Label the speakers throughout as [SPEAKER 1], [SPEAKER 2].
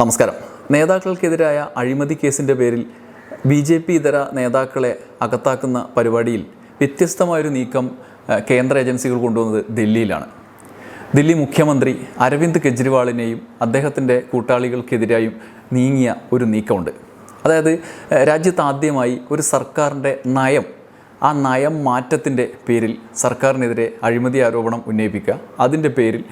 [SPEAKER 1] നമസ്കാരം. നേതാക്കൾക്കെതിരായ അഴിമതി കേസിന്റെ പേരിൽ ബി ജെ പി ഇതര നേതാക്കളെ അകത്താക്കുന്ന പരിപാടിയിൽ വ്യത്യസ്തമായൊരു നീക്കം കേന്ദ്ര ഏജൻസികൾ കൊണ്ടുവന്നത് ദില്ലിയിലാണ്. ദില്ലി മുഖ്യമന്ത്രി അരവിന്ദ് കെജ്രിവാളിനെയും അദ്ദേഹത്തിന്റെ കൂട്ടാളികൾക്കെതിരായും നീങ്ങിയ ഒരു നീക്കമുണ്ട്. അതായത് രാജ്യത്ത് ആദ്യമായി ഒരു സർക്കാരിന്റെ നയം ആ നയം മാറ്റത്തിന്റെ പേരിൽ സർക്കാരിനെതിരെ അഴിമതി ആരോപണം ഉന്നയിപ്പിക്കുക അതിന്റെ പേരിൽ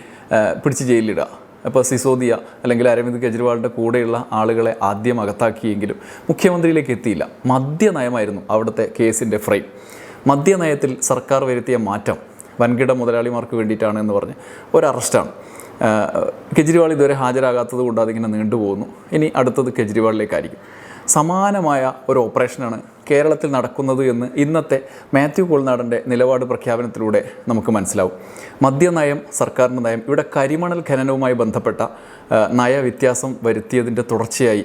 [SPEAKER 1] പിടിച്ച് ജയിലിലിടുക. അപ്പോൾ സിസോദിയ അല്ലെങ്കിൽ അരവിന്ദ് കെജ്രിവാളിന്റെ കൂടെയുള്ള ആളുകളെ ആദ്യം അകത്താക്കിയെങ്കിലും മുഖ്യമന്ത്രിയിലേക്ക് എത്തിയില്ല. മദ്യനയമായിരുന്നു അവിടുത്തെ കേസിന്റെ ഫ്രെയിം മദ്യനയത്തിൽ സർക്കാർ വരുത്തിയ മാറ്റം വൻകിട മുതലാളിമാർക്ക് വേണ്ടിയിട്ടാണ് എന്ന് പറഞ്ഞ് ഒരു അറസ്റ്റാണ് കെജ്രിവാൾ ഇതുവരെ ഹാജരാകാത്തത് കൊണ്ട് അതിങ്ങനെ നീണ്ടുപോകുന്നു. ഇനി അടുത്തത് കെജ്രിവാളിലേക്കായിരിക്കും. സമാനമായ ഒരു ഓപ്പറേഷനാണ് കേരളത്തിൽ നടക്കുന്നത് എന്ന് ഇന്നത്തെ മാത്യു കോൾനാടന്റെ നിലപാട് പ്രഖ്യാപനത്തിലൂടെ നമുക്ക് മനസ്സിലാവും. മദ്യനയം സർക്കാരിന്റെ നയം ഇവിടെ കരിമണൽ ഖനനവുമായി ബന്ധപ്പെട്ട നയവ്യത്യാസം വരുത്തിയതിന്റെ തുടർച്ചയായി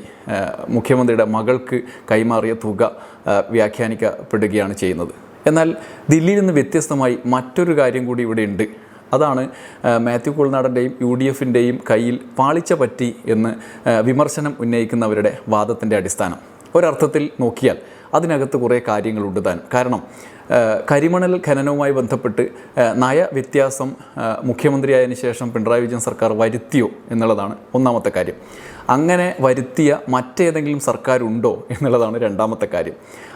[SPEAKER 1] മുഖ്യമന്ത്രിയുടെ മകൾക്ക് കൈമാറിയ തുക വ്യാഖ്യാനിക്കപ്പെടുകയാണ് ചെയ്യുന്നത്. എന്നാൽ ദില്ലിയിൽ നിന്ന് വ്യത്യസ്തമായി മറ്റൊരു കാര്യം കൂടി ഇവിടെ ഉണ്ട്. അതാണ് മാത്യു കുൾനാടന്റെയും യു ഡി എഫിന്റെയും കയ്യിൽ പാളിച്ച പറ്റി എന്ന് വിമർശനം ഉന്നയിക്കുന്നവരുടെ വാദത്തിന്റെ അടിസ്ഥാനം. ഒരർത്ഥത്തിൽ നോക്കിയാൽ അതിനകത്ത് കുറേ കാര്യങ്ങളുണ്ട് താൻ. കാരണം കരിമണൽ ഖനനവുമായി ബന്ധപ്പെട്ട് നയവ്യത്യാസം മുഖ്യമന്ത്രിയായതിനു ശേഷം പിണറായി വിജയൻ സർക്കാർ വരുത്തിയോ എന്നുള്ളതാണ് ഒന്നാമത്തെ കാര്യം. അങ്ങനെ വരുത്തിയ മറ്റേതെങ്കിലും സർക്കാരുണ്ടോ എന്നുള്ളതാണ് രണ്ടാമത്തെ കാര്യം.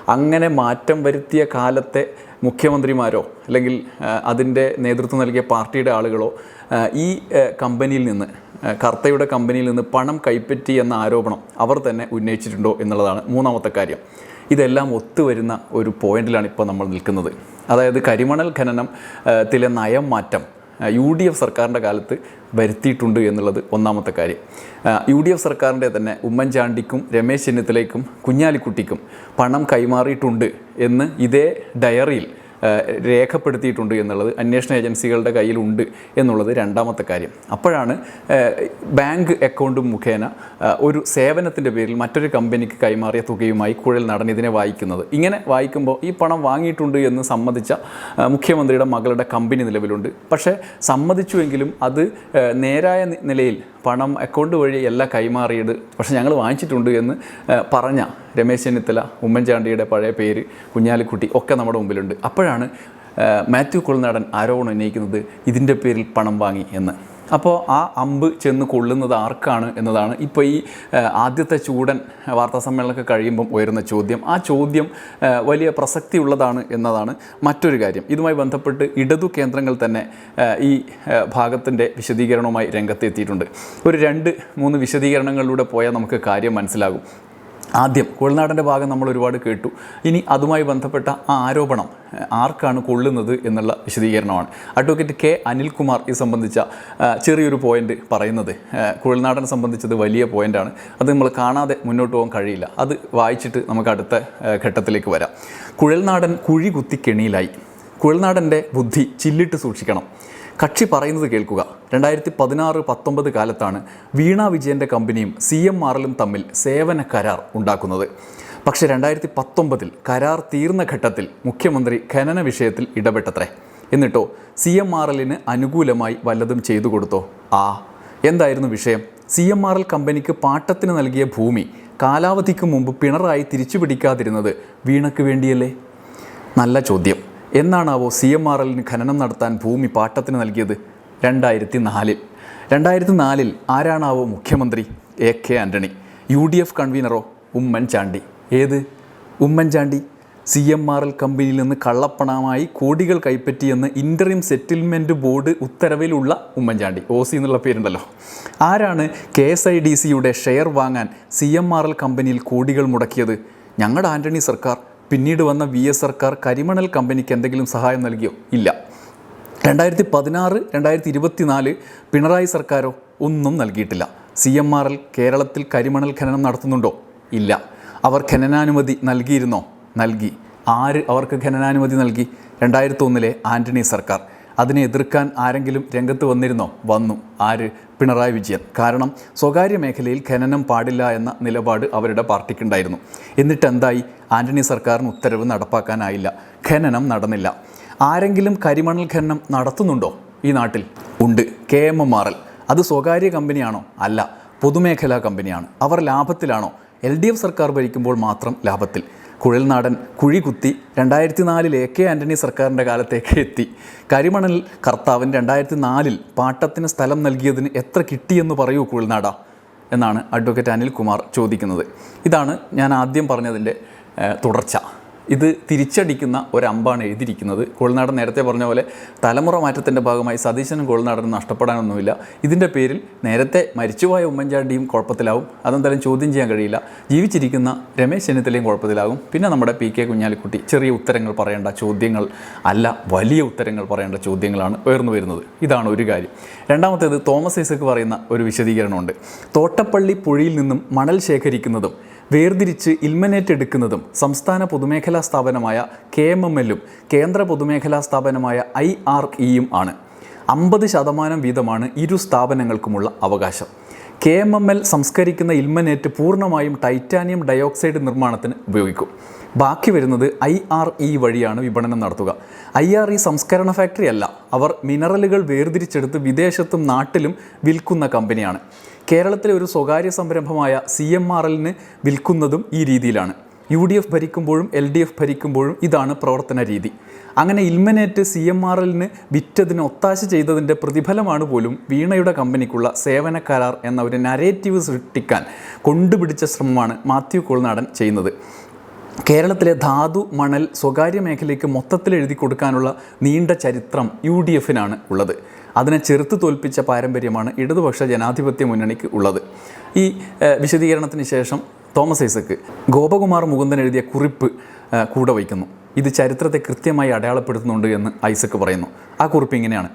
[SPEAKER 1] അങ്ങനെ മാറ്റം വരുത്തിയ കാലത്തെ മുഖ്യമന്ത്രിമാരോ അല്ലെങ്കിൽ അതിന്റെ നേതൃത്വം നൽകിയ പാർട്ടിയുടെ ആളുകളോ ഈ കമ്പനിയിൽ നിന്ന് കർത്തയുടെ കമ്പനിയിൽ നിന്ന് പണം കൈപ്പറ്റി എന്ന ആരോപണം അവർ തന്നെ ഉന്നയിച്ചിട്ടുണ്ടോ എന്നുള്ളതാണ് മൂന്നാമത്തെ കാര്യം. ഇതെല്ലാം ഒത്തുവരുന്ന ഒരു പോയിന്റിലാണ് ഇപ്പോൾ നമ്മൾ നിൽക്കുന്നത്. അതായത് കരിമണൽ ഖനനം ത്തിലെ നയം മാറ്റം യു ഡി എഫ് സർക്കാരിന്റെ കാലത്ത് വരുത്തിയിട്ടുണ്ട് എന്നുള്ളത് ഒന്നാമത്തെ കാര്യം. യു ഡി എഫ് സർക്കാരിന്റെ തന്നെ ഉമ്മൻചാണ്ടിക്കും രമേശ് ചെന്നിത്തലയ്ക്കും കുഞ്ഞാലിക്കുട്ടിക്കും പണം കൈമാറിയിട്ടുണ്ട് എന്ന് ഇതേ ഡയറിയിൽ രേഖപ്പെടുത്തിയിട്ടുണ്ട് എന്നുള്ളത് അന്വേഷണ ഏജൻസികളുടെ കയ്യിലുണ്ട് എന്നുള്ളത് രണ്ടാമത്തെ കാര്യം. അപ്പോഴാണ് ബാങ്ക് അക്കൗണ്ട് മുഖേന ഒരു സേവനത്തിന്റെ പേരിൽ മറ്റൊരു കമ്പനിക്ക് കൈമാറിയ തുകയുമായി കുഴൽ നടൻ ഇതിനെ വായിക്കുന്നത്. ഇങ്ങനെ വായിക്കുമ്പോൾ ഈ പണം വാങ്ങിയിട്ടുണ്ട് എന്ന് സമ്മതിച്ച മുഖ്യമന്ത്രിയുടെ മകളുടെ കമ്പനി നിലവിലുണ്ട്. പക്ഷേ സമ്മതിച്ചുവെങ്കിലും അത് നേരായ നിലയിൽ പണം അക്കൗണ്ട് വഴി എല്ലാം കൈമാറിയത്. പക്ഷേ ഞങ്ങൾ വാങ്ങിച്ചിട്ടുണ്ട് എന്ന് പറഞ്ഞ രമേശ് ചെന്നിത്തല ഉമ്മൻചാണ്ടിയുടെ പഴയ പേര് കുഞ്ഞാലിക്കുട്ടി ഒക്കെ നമ്മുടെ മുമ്പിലുണ്ട്. അപ്പോഴാണ് മാത്യു കുളനാടൻ ആരോപണം ഉന്നയിക്കുന്നത് ഇതിന്റെ പേരിൽ പണം വാങ്ങി എന്ന്. അപ്പോൾ ആ അമ്പ് ചെന്ന് കൊള്ളുന്നത് ആർക്കാണ് എന്നതാണ് ഇപ്പോൾ ഈ ആദ്യത്തെ ചൂടൻ വാർത്താ സമ്മേളനമൊക്കെ കഴിയുമ്പം ഉയരുന്ന ചോദ്യം. ആ ചോദ്യം വലിയ പ്രസക്തി ഉള്ളതാണ് എന്നതാണ് മറ്റൊരു കാര്യം. ഇതുമായി ബന്ധപ്പെട്ട് ഇടതു കേന്ദ്രങ്ങൾ തന്നെ ഈ ഭാഗത്തിന്റെ വിശദീകരണവുമായി രംഗത്തെത്തിയിട്ടുണ്ട്. ഒരു രണ്ട് മൂന്ന് വിശദീകരണങ്ങളിലൂടെ പോയാൽ നമുക്ക് കാര്യം മനസ്സിലാകും. ആദ്യം കുഴൽനാടന്റെ ഭാഗം നമ്മൾ ഒരുപാട് കേട്ടു. ഇനി അതുമായി ബന്ധപ്പെട്ട ആ ആരോപണം ആർക്കാണ് കൊള്ളുന്നത് എന്നുള്ള വിശദീകരണമാണ്. അഡ്വക്കേറ്റ് കെ അനിൽകുമാർ ഇത് സംബന്ധിച്ച ചെറിയൊരു പോയിന്റ് പറയുന്നത്. കുഴൽനാടനെ സംബന്ധിച്ചത് വലിയ പോയിന്റാണ് അത് നമ്മൾ കാണാതെ മുന്നോട്ട് പോകാൻ കഴിയില്ല. അത് വായിച്ചിട്ട് നമുക്ക് അടുത്ത ഘട്ടത്തിലേക്ക് വരാം. കുഴൽനാടൻ കുഴി കുത്തി കുഴൽനാടന്റെ ബുദ്ധി ചില്ലിട്ട് സൂക്ഷിക്കണം. കക്ഷി പറയുന്നത് കേൾക്കുക. രണ്ടായിരത്തി പതിനാറ് പത്തൊമ്പത് കാലത്താണ് വീണ വിജയന്റെ കമ്പനിയും സി എം ആറിലും തമ്മിൽ സേവന കരാർ ഉണ്ടാക്കുന്നത്. പക്ഷേ രണ്ടായിരത്തി പത്തൊമ്പതിൽ കരാർ തീർന്ന ഘട്ടത്തിൽ മുഖ്യമന്ത്രി ഖനന വിഷയത്തിൽ ഇടപെട്ടത്രേ. എന്നിട്ടോ സി എം ആർ എല്ലിന് അനുകൂലമായി വല്ലതും ചെയ്തു കൊടുത്തോ? ആ എന്തായിരുന്നു വിഷയം? സി എം ആർ എൽ കമ്പനിക്ക് പാട്ടത്തിന് നൽകിയ ഭൂമി കാലാവധിക്ക് മുമ്പ് പിണറായി തിരിച്ചു പിടിക്കാതിരുന്നത് വീണയ്ക്ക് വേണ്ടിയല്ലേ? നല്ല ചോദ്യം. എന്നാണാവോ സി എം ആർ എല്ലിന് ഖനനം നടത്താൻ ഭൂമി പാട്ടത്തിന് നൽകിയത്? രണ്ടായിരത്തി നാലിൽ രണ്ടായിരത്തി നാലിൽ ആരാണാവോ മുഖ്യമന്ത്രി? A K Antony U D F കൺവീനറോ? Oommen Chandy. ഏത്? Oommen Chandy. C M R L കമ്പനിയിൽ നിന്ന് കള്ളപ്പണമായി കോടികൾ കൈപ്പറ്റിയെന്ന് ഇന്ററിം സെറ്റിൽമെന്റ് ബോർഡ് ഉത്തരവിലുള്ള ഉമ്മൻചാണ്ടി. ഒ സി എന്നുള്ള പേരുണ്ടല്ലോ. ആരാണ് കെ എസ് ഐ ഡി സിയുടെ ഷെയർ വാങ്ങാൻ സി എം ആർ എൽ കമ്പനിയിൽ കോടികൾ മുടക്കിയത്? ഞങ്ങളുടെ ആന്റണി സർക്കാർ. പിന്നീട് വന്ന വി എസ് സർക്കാർ കരിമണൽ കമ്പനിക്ക് എന്തെങ്കിലും സഹായം നൽകിയോ? ഇല്ല. രണ്ടായിരത്തി പതിനാറ് രണ്ടായിരത്തി ഇരുപത്തിനാല് പിണറായി സർക്കാരോ ഒന്നും നൽകിയിട്ടില്ല. സി എം ആർ എൽ കേരളത്തിൽ കരിമണൽ ഖനനം നടത്തുന്നുണ്ടോ? ഇല്ല. അവർ ഖനനാനുമതി നൽകിയിരുന്നോ? നൽകി. ആര് അവർക്ക് ഖനനാനുമതി നൽകി? രണ്ടായിരത്തി ഒന്നിലെ ആന്റണി സർക്കാർ. അതിനെ എതിർക്കാൻ ആരെങ്കിലും രംഗത്ത് വന്നിരുന്നോ? വന്നു. ആര്? പിണറായി വിജയൻ. കാരണം സ്വകാര്യ മേഖലയിൽ ഖനനം പാടില്ല എന്ന നിലപാട് അവരുടെ പാർട്ടിക്കുണ്ടായിരുന്നു. എന്നിട്ട് എന്തായി? ആന്റണി സർക്കാരിന് ഉത്തരവ് നടപ്പാക്കാനായില്ല. ഖനനം നടന്നില്ല. ആരെങ്കിലും കരിമണൽ ഖനനം നടത്തുന്നുണ്ടോ ഈ നാട്ടിൽ? ഉണ്ട്. K M M R L. അത് സ്വകാര്യ കമ്പനിയാണോ? അല്ല. പൊതുമേഖലാ കമ്പനിയാണ്. അവർ ലാഭത്തിലാണോ? എൽ ഡി എഫ് സർക്കാർ ഭരിക്കുമ്പോൾ മാത്രം ലാഭത്തിൽ. കുഴൽനാടൻ കുഴി കുത്തി രണ്ടായിരത്തി നാലിൽ എ കെ ആന്റണി സർക്കാരിന്റെ കാലത്തേക്ക് എത്തി. കരിമണൽ കർത്താവിൻ രണ്ടായിരത്തി നാലിൽ പാട്ടത്തിന് സ്ഥലം നൽകിയതിന് എത്ര കിട്ടിയെന്ന് പറയൂ കുഴൽനാട? എന്നാണ് അഡ്വക്കേറ്റ് അനിൽകുമാർ ചോദിക്കുന്നത്. ഇതാണ് ഞാൻ ആദ്യം പറഞ്ഞതിന്റെ തുടർച്ച. ഇത് തിരിച്ചടിക്കുന്ന ഒരമ്പാണ് എഴുതിയിരിക്കുന്നത്. കോൾനാടൻ നേരത്തെ പറഞ്ഞ പോലെ തലമുറ മാറ്റത്തിന്റെ ഭാഗമായി സതീശനും കോൾനാടനും നഷ്ടപ്പെടാനൊന്നുമില്ല. ഇതിന്റെ പേരിൽ നേരത്തെ മരിച്ചുപോയ ഉമ്മൻചാണ്ടിയും കുഴപ്പത്തിലാവും. അതെന്തായാലും ചോദ്യം ചെയ്യാൻ കഴിയില്ല. ജീവിച്ചിരിക്കുന്ന രമേശ് ചെന്നിത്തലയും കുഴപ്പത്തിലാകും. പിന്നെ നമ്മുടെ പി കെ കുഞ്ഞാലിക്കുട്ടി ചെറിയ ഉത്തരങ്ങൾ പറയേണ്ട ചോദ്യങ്ങൾ അല്ല വലിയ ഉത്തരങ്ങൾ പറയേണ്ട ചോദ്യങ്ങളാണ് ഉയർന്നു വരുന്നത്. ഇതാണ് ഒരു കാര്യം. രണ്ടാമത്തേത് തോമസ് ഐസക്ക് പറയുന്ന ഒരു വിശദീകരണമുണ്ട്. തോട്ടപ്പള്ളി പുഴയിൽ നിന്നും മണൽ ശേഖരിക്കുന്നതും വേർതിരിച്ച് ഇൽമനേറ്റ് എടുക്കുന്നതും സംസ്ഥാന പൊതുമേഖലാ സ്ഥാപനമായ കെ എം എം എല്ലും കേന്ദ്ര പൊതുമേഖലാ സ്ഥാപനമായ ഐ ആർ ഇയും ആണ്. അമ്പത് ശതമാനം വീതമാണ് ഇരു സ്ഥാപനങ്ങൾക്കുമുള്ള അവകാശം. കെ എം എം എൽ സംസ്കരിക്കുന്ന ഇൽമനേറ്റ് പൂർണമായും ടൈറ്റാനിയം ഡയോക്സൈഡ് നിർമ്മാണത്തിന് ഉപയോഗിക്കും. ബാക്കി വരുന്നത് ഐ ആർ ഇ വഴിയാണ് വിപണനം നടത്തുക. ഐ ആർ ഇ സംസ്കരണ ഫാക്ടറി അല്ല അവർ മിനറലുകൾ വേർതിരിച്ചെടുത്ത് വിദേശത്തും നാട്ടിലും വിൽക്കുന്ന കമ്പനിയാണ്. കേരളത്തിലെ ഒരു സ്വകാര്യ സംരംഭമായ സി എം ആർ എല്ലിന് വിൽക്കുന്നതും ഈ രീതിയിലാണ്. യു ഡി എഫ് ഭരിക്കുമ്പോഴും എൽ ഡി എഫ് ഭരിക്കുമ്പോഴും ഇതാണ് പ്രവർത്തന രീതി. അങ്ങനെ ഇൽമനേറ്റ് സി എം ആർ എല്ലിന് വിറ്റതിന് ഒത്താശ ചെയ്തതിന്റെ പ്രതിഫലമാണ് പോലും വീണയുടെ കമ്പനിക്കുള്ള സേവന കരാർ എന്ന ഒരു നരേറ്റീവ് സൃഷ്ടിക്കാൻ കൊണ്ടുപിടിച്ച ശ്രമമാണ് മാത്യു കോൾനാടൻ ചെയ്യുന്നത്. കേരളത്തിലെ ധാതു മണൽ സ്വകാര്യ മേഖലയ്ക്ക് മൊത്തത്തിൽ എഴുതി കൊടുക്കാനുള്ള നീണ്ട ചരിത്രം യു ഡി എഫിനാണ് ഉള്ളത്. അതിനെ ചെറുത്ത് തോൽപ്പിച്ച പാരമ്പര്യമാണ് ഇടതുപക്ഷ ജനാധിപത്യ മുന്നണിക്ക് ഉള്ളത്. ഈ വിശദീകരണത്തിന് ശേഷം തോമസ് ഐസക്ക് ഗോപകുമാർ മുകുന്ദൻ എഴുതിയ കുറിപ്പ് കൂടെ വയ്ക്കുന്നു. ഇത് ചരിത്രത്തെ കൃത്യമായി അടയാളപ്പെടുത്തുന്നുണ്ട് എന്ന് ഐസക്ക് പറയുന്നു. ആ കുറിപ്പ് ഇങ്ങനെയാണ്.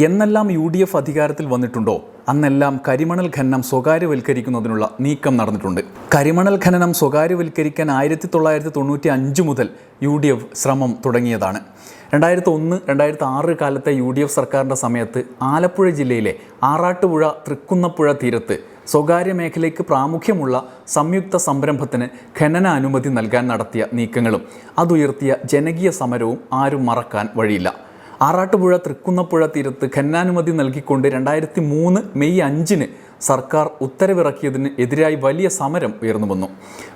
[SPEAKER 1] എന്നെല്ലാം യു ഡി എഫ് അധികാരത്തിൽ വന്നിട്ടുണ്ടോ? അന്നെല്ലാം കരിമണൽ ഖനനം സ്വകാര്യവൽക്കരിക്കുന്നതിനുള്ള നീക്കം നടന്നിട്ടുണ്ട്. കരിമണൽ ഖനനം സ്വകാര്യവൽക്കരിക്കാൻ ആയിരത്തി തൊള്ളായിരത്തി തൊണ്ണൂറ്റി അഞ്ച് മുതൽ യു ഡി എഫ് ശ്രമം തുടങ്ങിയതാണ്. രണ്ടായിരത്തി ഒന്ന് രണ്ടായിരത്തി ആറ് കാലത്തെ യു ഡി എഫ് സർക്കാരിന്റെ സമയത്ത് ആലപ്പുഴ ജില്ലയിലെ ആറാട്ടുപുഴ തൃക്കുന്നപ്പുഴ തീരത്ത് സ്വകാര്യ മേഖലയ്ക്ക് പ്രാമുഖ്യമുള്ള സംയുക്ത സംരംഭത്തിന് ഖനന അനുമതി നൽകാൻ നടത്തിയ നീക്കങ്ങളും അതുയർത്തിയ ജനകീയ സമരവും ആരും മറക്കാൻ വഴിയില്ല. ആറാട്ടുപുഴ തൃക്കുന്നപ്പുഴ തീരത്ത് ഖന്നാനുമതി നൽകിക്കൊണ്ട് രണ്ടായിരത്തി മൂന്ന് മെയ് അഞ്ചിന് സർക്കാർ ഉത്തരവിറക്കിയതിന് എതിരായി വലിയ സമരം ഉയർന്നു വന്നു.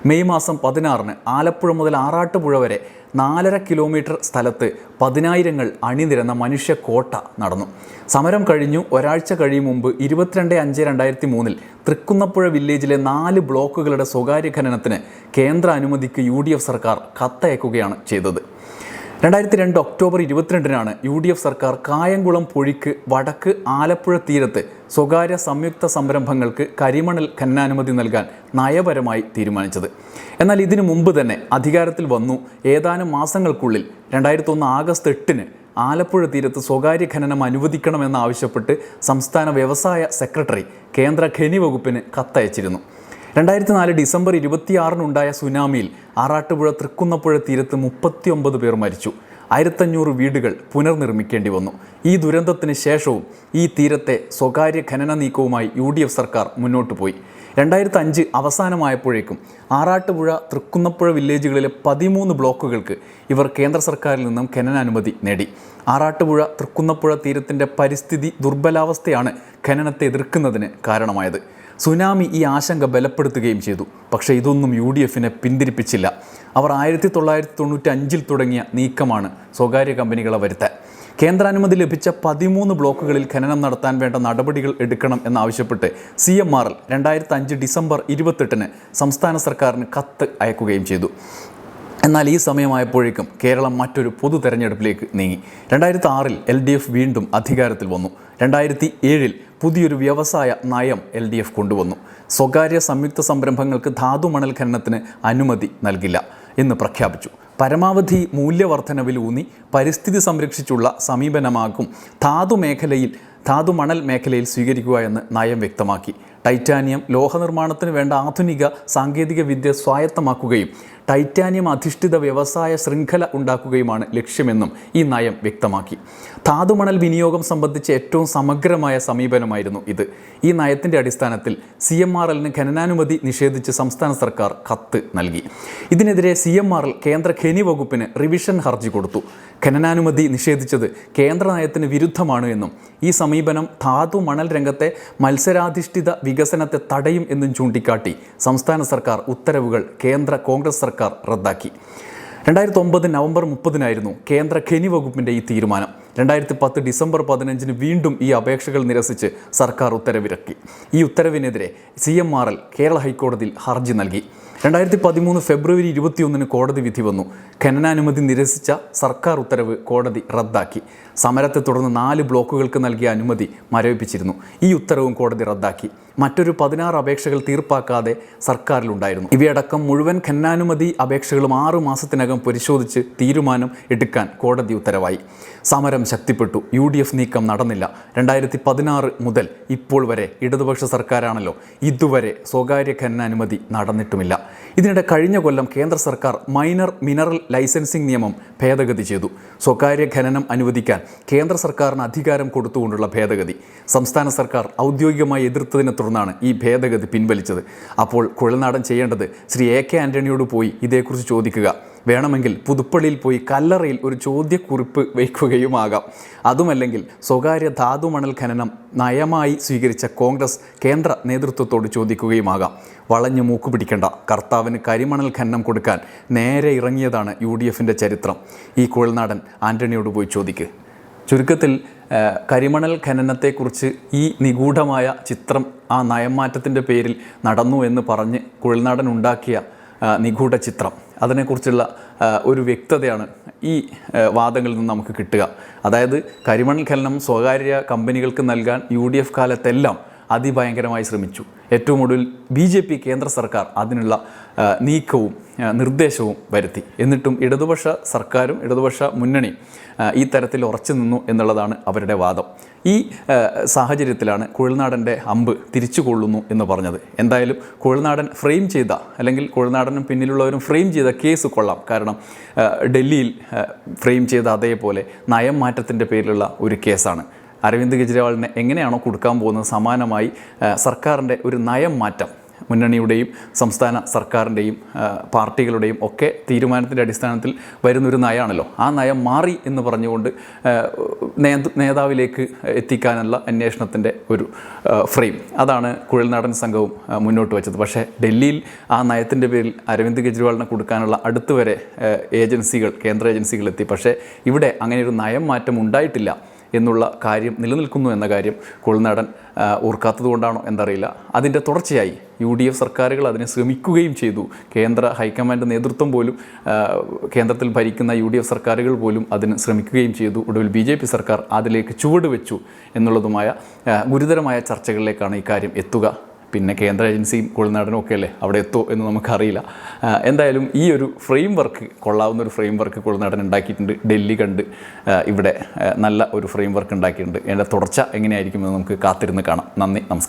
[SPEAKER 1] മെയ് മാസം പതിനാറിന് ആലപ്പുഴ മുതൽ ആറാട്ടുപുഴ വരെ നാലര കിലോമീറ്റർ സ്ഥലത്ത് പതിനായിരങ്ങൾ അണിനിരന്ന മനുഷ്യ കോട്ട നടന്നു. സമരം കഴിഞ്ഞു. ഒരാഴ്ച കഴിയും മുമ്പ് ഇരുപത്തിരണ്ട് അഞ്ച് രണ്ടായിരത്തി മൂന്നിൽ തൃക്കുന്നപ്പുഴ വില്ലേജിലെ നാല് ബ്ലോക്കുകളുടെ സ്വകാര്യ ഖനനത്തിന് കേന്ദ്ര അനുമതിക്ക് യു സർക്കാർ കത്തയക്കുകയാണ് ചെയ്തത്. രണ്ടായിരത്തി രണ്ട് ഒക്ടോബർ ഇരുപത്തിരണ്ടിനാണ് യു ഡി എഫ് സർക്കാർ കായംകുളം പൊഴിക്ക് വടക്ക് ആലപ്പുഴ തീരത്ത് സ്വകാര്യ സംയുക്ത സംരംഭങ്ങൾക്ക് കരിമണൽ ഖനനാനുമതി നൽകാൻ നയപരമായി തീരുമാനിച്ചത്. എന്നാൽ ഇതിനു മുമ്പ് തന്നെ അധികാരത്തിൽ വന്നു ഏതാനും മാസങ്ങൾക്കുള്ളിൽ രണ്ടായിരത്തി ഒന്ന് ആഗസ്റ്റ് എട്ടിന് ആലപ്പുഴ തീരത്ത് സ്വകാര്യ ഖനനം അനുവദിക്കണമെന്നാവശ്യപ്പെട്ട് സംസ്ഥാന വ്യവസായ സെക്രട്ടറി കേന്ദ്ര ഖനി വകുപ്പിന് കത്തയച്ചിരുന്നു. രണ്ടായിരത്തി നാല് ഡിസംബർ ഇരുപത്തിയാറിനുണ്ടായ സുനാമിയിൽ ആറാട്ടുപുഴ തൃക്കുന്നപ്പുഴ തീരത്ത് മുപ്പത്തിയൊമ്പത് പേർ മരിച്ചു. ആയിരത്തഞ്ഞൂറ് വീടുകൾ പുനർനിർമ്മിക്കേണ്ടി വന്നു. ഈ ദുരന്തത്തിന് ശേഷവും ഈ തീരത്തെ സ്വകാര്യ ഖനന നീക്കവുമായി യു ഡി എഫ് സർക്കാർ മുന്നോട്ട് പോയി. രണ്ടായിരത്തി അഞ്ച് അവസാനമായപ്പോഴേക്കും ആറാട്ടുപുഴ തൃക്കുന്നപ്പുഴ വില്ലേജുകളിലെ പതിമൂന്ന് ബ്ലോക്കുകൾക്ക് ഇവർ കേന്ദ്ര സർക്കാരിൽ നിന്നും ഖനനാനുമതി നേടി. ആറാട്ടുപുഴ തൃക്കുന്നപ്പുഴ തീരത്തിന്റെ പരിസ്ഥിതി ദുർബലാവസ്ഥയാണ് ഖനനത്തെ എതിർക്കുന്നതിന് കാരണമായത്. സുനാമി ഈ ആശങ്ക ബലപ്പെടുത്തുകയും ചെയ്തു. പക്ഷേ ഇതൊന്നും യു ഡി എഫിനെ പിന്തിരിപ്പിച്ചില്ല. അവർ ആയിരത്തി തൊള്ളായിരത്തി തൊണ്ണൂറ്റി അഞ്ചിൽ തുടങ്ങിയ നീക്കമാണ് സ്വകാര്യ കമ്പനികളെ വരുത്താൻ. കേന്ദ്രാനുമതി ലഭിച്ച പതിമൂന്ന് ബ്ലോക്കുകളിൽ ഖനനം നടത്താൻ വേണ്ട നടപടികൾ എടുക്കണം എന്നാവശ്യപ്പെട്ട് സി എം ആർ എൽ രണ്ടായിരത്തി അഞ്ച് ഡിസംബർ ഇരുപത്തെട്ടിന് സംസ്ഥാന സർക്കാരിന് കത്ത് അയക്കുകയും ചെയ്തു. എന്നാൽ ഈ സമയമായപ്പോഴേക്കും കേരളം മറ്റൊരു പൊതു തെരഞ്ഞെടുപ്പിലേക്ക് നീങ്ങി. രണ്ടായിരത്തി ആറിൽ എൽ ഡി എഫ് വീണ്ടും അധികാരത്തിൽ വന്നു. രണ്ടായിരത്തി ഏഴിൽ പുതിയൊരു വ്യവസായ നയം എൽ ഡി എഫ് കൊണ്ടുവന്നു. സ്വകാര്യ സംയുക്ത സംരംഭങ്ങൾക്ക് ധാതുമണൽ ഖനനത്തിന് അനുമതി നൽകില്ല എന്ന് പ്രഖ്യാപിച്ചു. പരമാവധി മൂല്യവർദ്ധനവിലൂന്നി പരിസ്ഥിതി സംരക്ഷിച്ചുള്ള സമീപനമാകും ധാതു മേഖലയിൽ ധാതു മണൽ മേഖലയിൽ സ്വീകരിക്കുക എന്ന് നയം വ്യക്തമാക്കി. ടൈറ്റാനിയം ലോഹനിർമ്മാണത്തിന് വേണ്ട ആധുനിക സാങ്കേതിക വിദ്യ സ്വായത്തമാക്കുകയും ടൈറ്റാനിയം അധിഷ്ഠിത വ്യവസായ ശൃംഖല ഉണ്ടാക്കുകയുമാണ് ലക്ഷ്യമെന്നും ഈ നയം വ്യക്തമാക്കി. ധാതുമണൽ വിനിയോഗം സംബന്ധിച്ച് ഏറ്റവും സമഗ്രമായ സമീപനമായിരുന്നു ഇത്. ഈ നയത്തിന്റെ അടിസ്ഥാനത്തിൽ സി എം ആർ എല്ലിന് ഖനനാനുമതി നിഷേധിച്ച് സംസ്ഥാന സർക്കാർ കത്ത് നൽകി. ഇതിനെതിരെ സി എം ആർ എൽ കേന്ദ്ര ഖനി വകുപ്പിന് റിവിഷൻ ഹർജി കൊടുത്തു. ഖനനാനുമതി നിഷേധിച്ചത് കേന്ദ്ര നയത്തിന് വിരുദ്ധമാണ് എന്നും ഈ സമീപനം ധാതു മണൽ രംഗത്തെ മത്സരാധിഷ്ഠിത വികസനത്തെ തടയും എന്നും ചൂണ്ടിക്കാട്ടി സംസ്ഥാന സർക്കാർ ഉത്തരവുകൾ കേന്ദ്ര കോൺഗ്രസ് സർക്കാർ റദ്ദാക്കി. രണ്ടായിരത്തി ഒമ്പത് നവംബർ മുപ്പതിനായിരുന്നു കേന്ദ്ര ഖനി വകുപ്പിന്റെ ഈ തീരുമാനം. രണ്ടായിരത്തി പത്ത് ഡിസംബർ പതിനഞ്ചിന് വീണ്ടും ഈ അപേക്ഷകൾ നിരസിച്ച് സർക്കാർ ഉത്തരവിറക്കി. ഈ ഉത്തരവിനെതിരെ സി കേരള ഹൈക്കോടതിയിൽ ഹർജി നൽകി. രണ്ടായിരത്തി പതിമൂന്ന് ഫെബ്രുവരി ഇരുപത്തിയൊന്നിന് കോടതി വിധി വന്നു. ഖനനാനുമതി നിരസിച്ച സർക്കാർ ഉത്തരവ് കോടതി റദ്ദാക്കി. സമരത്തെ തുടർന്ന് നാല് ബ്ലോക്കുകൾക്ക് നൽകിയ അനുമതി മരവിപ്പിച്ചിരുന്നു. ഈ ഉത്തരവും കോടതി റദ്ദാക്കി. മറ്റൊരു പതിനാറ് അപേക്ഷകൾ തീർപ്പാക്കാതെ സർക്കാരിലുണ്ടായിരുന്നു. ഇവയടക്കം മുഴുവൻ ഖന്നാനുമതി അപേക്ഷകളും ആറു മാസത്തിനകം പരിശോധിച്ച് തീരുമാനം എടുക്കാൻ കോടതി ഉത്തരവായി. സമരം ശക്തിപ്പെട്ടു. യു ഡി എഫ് നീക്കം നടന്നില്ല. രണ്ടായിരത്തി പതിനാറ് മുതൽ ഇപ്പോൾ വരെ ഇടതുപക്ഷ സർക്കാരാണല്ലോ ഇതുവരെ സ്വകാര്യ ഖനനാനുമതി നടന്നിട്ടുമില്ല. ഇതിനിടെ കഴിഞ്ഞ കൊല്ലം കേന്ദ്ര സർക്കാർ മൈനർ മിനറൽ ലൈസൻസിംഗ് നിയമം ഭേദഗതി ചെയ്തു. സ്വകാര്യ ഖനനം അനുവദിക്കാൻ കേന്ദ്ര സർക്കാരിന് അധികാരം കൊടുത്തുകൊണ്ടുള്ള ഭേദഗതി. സംസ്ഥാന സർക്കാർ ഔദ്യോഗികമായി എതിർത്തതിനെ തുടർന്നാണ് ഈ ഭേദഗതി പിൻവലിച്ചത്. അപ്പോൾ കുഴൽനാടൻ ചെയ്യേണ്ടത് ശ്രീ എ കെ ആന്റണിയോട് പോയി ഇതേക്കുറിച്ച് ചോദിക്കുക. വേണമെങ്കിൽ പുതുപ്പള്ളിയിൽ പോയി കല്ലറയിൽ ഒരു ചോദ്യക്കുറിപ്പ് വയ്ക്കുകയുമാകാം. അതുമല്ലെങ്കിൽ സ്വകാര്യ ധാതുമണൽ ഖനനം നയമായി സ്വീകരിച്ച കോൺഗ്രസ് കേന്ദ്ര നേതൃത്വത്തോട് ചോദിക്കുകയുമാകാം. വളഞ്ഞു മൂക്ക് പിടിക്കേണ്ട. കർത്താവിന് കരിമണൽ ഖനനം കൊടുക്കാൻ നേരെ ഇറങ്ങിയതാണ് യു ചരിത്രം. ഈ കുഴൽനാടൻ ആന്റണിയോട് പോയി ചോദിക്കുക ചുരുക്കത്തിൽ കരിമണൽ ഖനനത്തെക്കുറിച്ച് ഈ നിഗൂഢമായ ചിത്രം ആ നയംമാറ്റത്തിന്റെ പേരിൽ നടന്നു എന്ന് പറഞ്ഞ് കുഴൽനാടൻ ഉണ്ടാക്കിയ നിഗൂഢ ചിത്രം. അതിനെക്കുറിച്ചുള്ള ഒരു വ്യക്തതയാണ് ഈ വാദങ്ങളിൽ നിന്ന് നമുക്ക് കിട്ടുക. അതായത് കരിമണൽ ഖനനം സ്വകാര്യ കമ്പനികൾക്ക് നൽകാൻ യു ഡി എഫ് കാലത്തെല്ലാം അതിഭയങ്കരമായി ശ്രമിച്ചു. ഏറ്റവും ഒടുവിൽ ബി ജെ പി കേന്ദ്ര സർക്കാർ അതിനുള്ള നീക്കവും നിർദ്ദേശവും വരുത്തി. എന്നിട്ടും ഇടതുപക്ഷ സർക്കാരും ഇടതുപക്ഷ മുന്നണി ഈ തരത്തിൽ ഉറച്ചു നിന്നു എന്നുള്ളതാണ് അവരുടെ വാദം. ഈ സാഹചര്യത്തിലാണ് കുഴൽനാടന്റെ അമ്പ് തിരിച്ചു കൊള്ളുന്നു എന്ന് പറഞ്ഞത്. എന്തായാലും കുഴൽനാടൻ ഫ്രെയിം ചെയ്ത അല്ലെങ്കിൽ കുഴൽനാടനും പിന്നിലുള്ളവരും ഫ്രെയിം ചെയ്ത കേസ് കൊള്ളാം. കാരണം ഡൽഹിയിൽ ഫ്രെയിം ചെയ്ത അതേപോലെ നയം മാറ്റത്തിന്റെ പേരിലുള്ള ഒരു കേസാണ്. അരവിന്ദ് കെജ്രിവാളിന് എങ്ങനെയാണോ കൊടുക്കാൻ പോകുന്നത് സമാനമായി സർക്കാരിന്റെ ഒരു നയം മാറ്റം മുന്നണിയുടെയും സംസ്ഥാന സർക്കാരിന്റെയും പാർട്ടികളുടെയും ഒക്കെ തീരുമാനത്തിന്റെ അടിസ്ഥാനത്തിൽ വരുന്നൊരു നയമാണല്ലോ ആ നയം മാറി എന്ന് പറഞ്ഞുകൊണ്ട് നേതാവിലേക്ക് എത്തിക്കാനുള്ള അന്വേഷണത്തിന്റെ ഒരു ഫ്രെയിം. അതാണ് കുഴൽനാടൻ സംഘവും മുന്നോട്ട് വെച്ചത്. പക്ഷേ ഡൽഹിയിൽ ആ നയത്തിന്റെ പേരിൽ അരവിന്ദ് കെജ്രിവാളിനെ കൊടുക്കാനുള്ള അടുത്തുവരെ ഏജൻസികൾ കേന്ദ്ര ഏജൻസികൾ എത്തി. പക്ഷേ ഇവിടെ അങ്ങനെ ഒരു നയം മാറ്റം ഉണ്ടായിട്ടില്ല. എന്നുള്ള കാര്യം നിലനിൽക്കുന്നു എന്ന കാര്യം കൊളുനാടൻ ആ, ഓർക്കാത്തത് കൊണ്ടാണോ എന്തറിയില്ല. അതിന്റെ തുടർച്ചയായി യു ഡി എഫ് സർക്കാരുകൾ അതിനെ ശ്രമിക്കുകയും ചെയ്തു. കേന്ദ്ര ഹൈക്കമാൻഡ് നേതൃത്വം പോലും കേന്ദ്രത്തിൽ ഭരിക്കുന്ന യു ഡി എഫ് സർക്കാരുകൾ പോലും അതിന് ശ്രമിക്കുകയും ചെയ്തു. ഒടുവിൽ ബി ജെ പി സർക്കാർ അതിലേക്ക് ചുവട് വെച്ചു എന്നുള്ളതുമായ ഗുരുതരമായ ചർച്ചകളിലേക്കാണ് ഇക്കാര്യം കാര്യം എത്തുക. പിന്നെ കേന്ദ്ര ഏജൻസിയും കുഴൽനാടനും ഒക്കെ അല്ലേ അവിടെ എത്തുമോ എന്ന് നമുക്കറിയില്ല. എന്തായാലും ഈ ഒരു ഫ്രെയിം വർക്ക് കൊള്ളാവുന്ന ഒരു ഫ്രെയിം വർക്ക് കുഴൽനാടൻ ഉണ്ടാക്കിയിട്ടുണ്ട്. ഡൽഹി കണ്ട് ഇവിടെ നല്ല ഒരു ഫ്രെയിം വർക്ക് ഉണ്ടാക്കിയിട്ടുണ്ട്. അതിന്റെ തുടർച്ച എങ്ങനെയായിരിക്കുമെന്ന് നമുക്ക് കാത്തിരുന്ന് കാണാം. നന്ദി നമസ്കാരം.